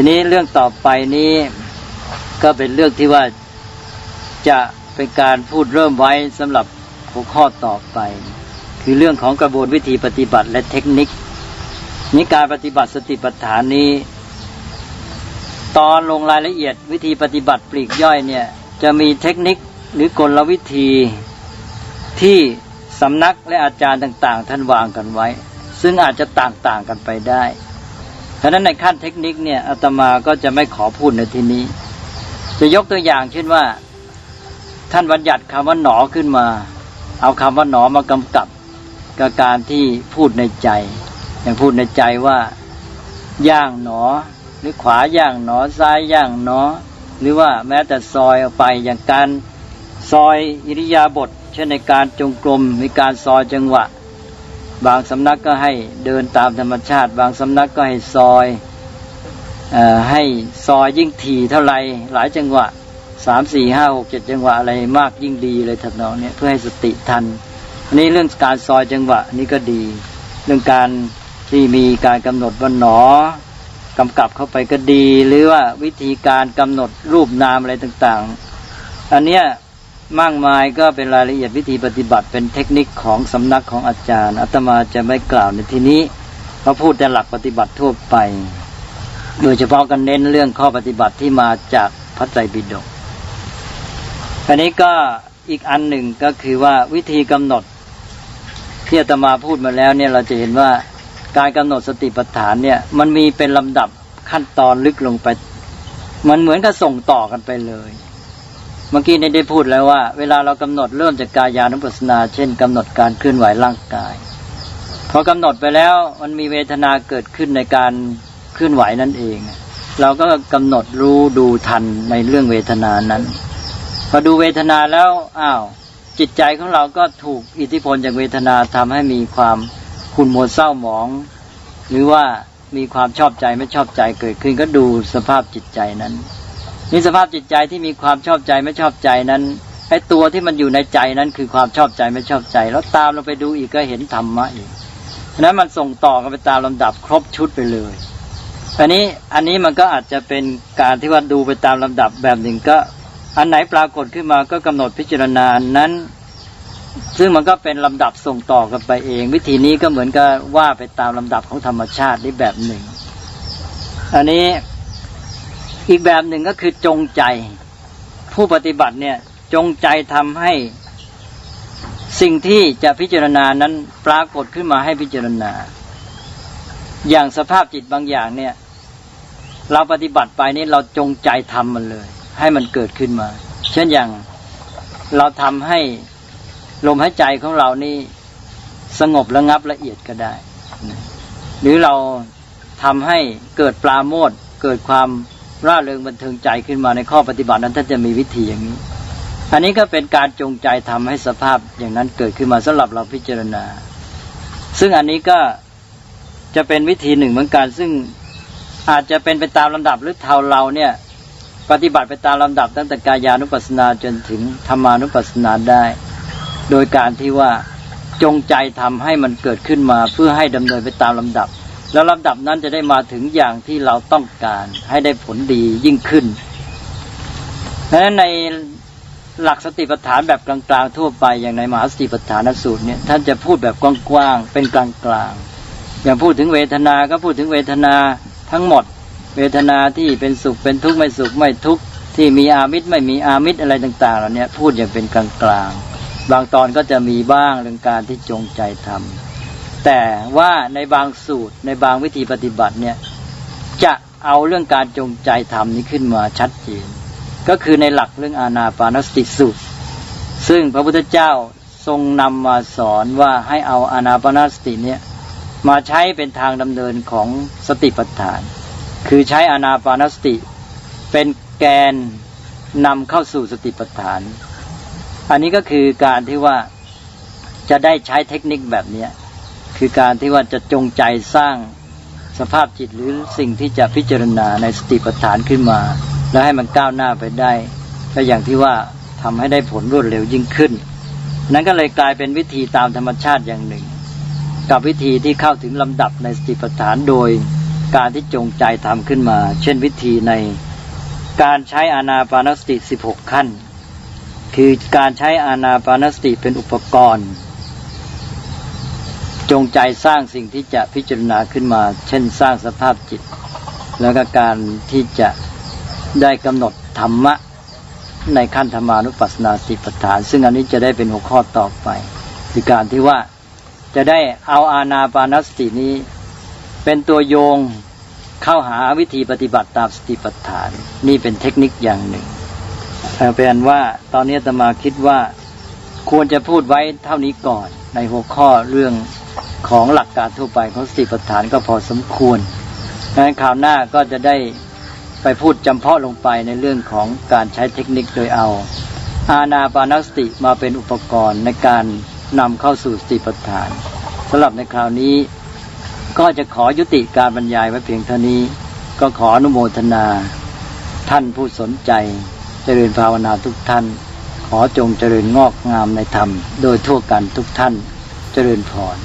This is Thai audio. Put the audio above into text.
ทีนี้เรื่องต่อไปนี้ก็เป็นเรื่องที่ว่าจะเป็นการพูดเริ่มไว้สำหรับหัวข้อต่อไป คือเรื่องของกระบวนวิธีปฏิบัติและเทคนิคนี้การปฏิบัติสติปัฏฐานนี้ ตอนลงรายละเอียดวิธีปฏิบัติปลีกย่อยเนี่ย จะมีเทคนิคหรือกลวิธีที่สำนักและอาจารย์ต่าง ๆ ท่านวางกันไว้ ซึ่งอาจจะต่างๆกันไปได้ ฉะนั้นในขั้นเทคนิคเนี่ยอาตมาก็จะไม่ขอพูดในที่นี้ จะยกตัวอย่างเช่นว่า ท่านบัญญัติคำว่าหนอขึ้นมา เอาคำว่าหนอมากำกับกับการที่พูดในใจ อย่างพูดในใจว่าย่างหนอ หรือขวาย่างหนอซ้ายย่างหนอ หรือว่าแม้แต่ซอยออกไปอย่างการซอยอิริยาบถเช่นในการจงกรมมีการซอยจังหวะ บางสำนักก็ให้เดินตามธรรมชาติ บางสำนักก็ให้ซอยอให้ซอยยิ่งถี่เท่าไรหลายจังหวะสามสี่ห้าหกเจ็ดจังหวะอะไรมากยิ่งดีเลยทัดนองเนี่ยเพื่อให้สติทันอันนี้เรื่องการซอยจังหวะนี่ก็ดี เรื่องการที่มีการกำหนดว่าหนอกำกับเข้าไปก็ดี หรือว่าวิธีการกำหนดรูปนามอะไรต่าง ๆ อันเนี้ย มากมายก็เป็นรายละเอียดวิธีปฏิบัติเป็นเทคนิคของสำนักของอาจารย์อาตมาจะไม่กล่าวในที่นี้เพราะพูดแต่หลักปฏิบัติทั่วไป โดยเฉพาะกันเน้นเรื่องข้อปฏิบัติที่มาจากพระไตรปิฎกอันนี้ก็อีกอันหนึ่งก็คือว่าวิธีกำหนดที่อาตมาพูดมาแล้วเนี่ยเราจะเห็นว่าการกำหนดสติปัฏฐานเนี่ยมันมีเป็นลำดับขั้นตอนลึกลงไป มันเหมือนกับส่งต่อกันไปเลย เมื่อกี้นี้ได้พูดแล้วว่า เวลาเรากำหนดเริ่มจากกายานุปัสสนา เช่นกำหนดการเคลื่อนไหวร่างกายพอกำหนดไปแล้วมันมีเวทนาเกิดขึ้นในการเคลื่อนไหวนั่นเอง เราก็กำหนดรู้ดูทันในเรื่องเวทนานั้น พอดูเวทนาแล้วอ้าวจิตใจของเราก็ถูกอิทธิพลจากเวทนาทำให้มีความขุ่นมัวเศร้าหมอง หรือว่ามีความชอบใจไม่ชอบใจเกิดขึ้นก็ดูสภาพจิตใจนั้น นี่สภาพจิตใจที่มีความชอบใจไม่ชอบใจนั้นไอ้ตัวที่มันอยู่ในใจนั้นคือความชอบใจไม่ชอบใจ แล้วตามเราไปดูอีกก็เห็นธรรมะอีกฉะนั้นมันส่งต่อกันไปตามลำดับครบชุดไปเลยอันนี้อันนี้มันก็อาจจะเป็นการที่ว่าดูไปตามลำดับแบบหนึ่งก็ อันไหนปรากฏขึ้นมาก็กำหนดพิจารณานั้น ซึ่งมันก็เป็นลำดับส่งต่อกันไปเอง วิธีนี้ก็เหมือนกับว่าไปตามลำดับของธรรมชาตินี่แบบหนึ่ง อันนี้ อีกแบบหนึ่งก็คือจงใจ ผู้ปฏิบัติเนี่ยจงใจทำให้สิ่งที่จะพิจารณานั้นปรากฏขึ้นมาให้พิจารณา อย่างสภาพจิตบางอย่างเนี่ย เราปฏิบัติไปนี่เราจงใจทำมันเลย ให้มันเกิดขึ้นมา เช่นอย่างเราทำให้ลมหายใจของเรานี่สงบระงับละเอียดก็ได้ หรือเราทำให้เกิดปลาโมดเกิดความ ร่าเริงบันเทิงใจขึ้นมาในข้อปฏิบัตินั้นท่านจะมีวิธีอย่างนี้ อันนี้ก็เป็นการจงใจทำให้สภาพอย่างนั้นเกิดขึ้นมาสำหรับเราพิจารณา ซึ่งอันนี้ก็จะเป็นวิธีหนึ่งเหมือนกัน ซึ่งอาจจะเป็นไปตามลำดับหรือเท่าเราเนี่ยปฏิบัติไปตามลำดับตั้งแต่กายานุปัสสนาจนถึงธรรมานุปัสสนาได้ โดยการที่ว่าจงใจทำให้มันเกิดขึ้นมาเพื่อให้ดำเนินไปตามลำดับ แล้วลำดับนั้นจะได้มาถึงอย่างที่เราต้องการให้ได้ผลดียิ่งขึ้นดังนั้นในหลักสติปัฏฐานแบบกลางๆทั่วไปอย่างในมหาสติปัฏฐานสูตรเนี่ยท่านจะพูดแบบกว้างๆเป็นกลางๆอย่างพูดถึงเวทนาก็พูดถึงเวทนาทั้งหมด เวทนาที่เป็นสุขเป็นทุกข์ไม่สุขไม่ทุกข์ที่มีอามิตรไม่มีอามิตรอะไรต่าง ๆ เหล่านี้พูดอย่างเป็นกลางๆบางตอนก็จะมีบ้างเรื่องการที่จงใจทำ แต่ว่าในบางสูตรในบางวิธีปฏิบัติเนี่ยจะเอาเรื่องการจงใจทำนี้ขึ้นมาชัดเจน ก็คือในหลักเรื่องอานาปานสติสูตร ซึ่งพระพุทธเจ้าทรงนำมาสอนว่าให้เอาอานาปานสติเนี่ยมาใช้เป็นทางดำเนินของสติปัฏฐาน คือใช้อานาปานสติ เป็นแกนนำเข้าสู่สติปัฏฐาน อันนี้ก็คือการที่ว่าจะได้ใช้เทคนิคแบบนี้ คือการที่ว่าจะจงใจสร้างสภาพจิตหรือสิ่งที่จะพิจารณาในสติปัฏฐานขึ้นมา แล้วให้มันก้าวหน้าไปได้ ก็อย่างที่ว่าทำให้ได้ผลรวดเร็วยิ่งขึ้น นั้นก็เลยกลายเป็นวิธีตามธรรมชาติอย่างหนึ่ง กับวิธีที่เข้าถึงลำดับในสติปัฏฐานโดย การที่จงใจทำขึ้นมา เช่นวิธีในการใช้อานาปานสติ 16 ขั้น คือการใช้อานาปานสติเป็นอุปกรณ์ จงใจสร้างสิ่งที่จะพิจารณาขึ้นมา เช่นสร้างสภาพจิต แล้วก็การที่จะได้กำหนดธรรมะในขั้นธรรมานุปัสสนาสติปัฏฐาน ซึ่งอันนี้จะได้เป็นหัวข้อต่อไปคือการที่ว่าจะได้เอาอาณาปานสตินี้ เป็นตัวโยงเข้าหาวิธีปฏิบัติตามสติปัฏฐาน นี่เป็นเทคนิคอย่างหนึ่งเอาเป็นว่าตอนนี้ตมาคิดว่าควรจะพูดไว้เท่านี้ก่อนในหัวข้อเรื่อง ของหลักการทั่วไปของสติปัฏฐานก็พอสมควรดังนั้นคราวหน้าก็จะได้ไปพูดจำเพาะลงไปในเรื่องของการใช้เทคนิคโดยเอา อาณาปานสติมาเป็นอุปกรณ์ในการนำเข้าสู่สติปัฏฐานสำหรับในคราวนี้ ก็จะขอยุติการบรรยายไว้เพียงเท่านี้ ก็ขออนุโมทนา ท่านผู้สนใจ เจริญภาวนาทุกท่าน ขอจงเจริญงอกงามในธรรม โดยทั่วกันทุกท่านเจริญพร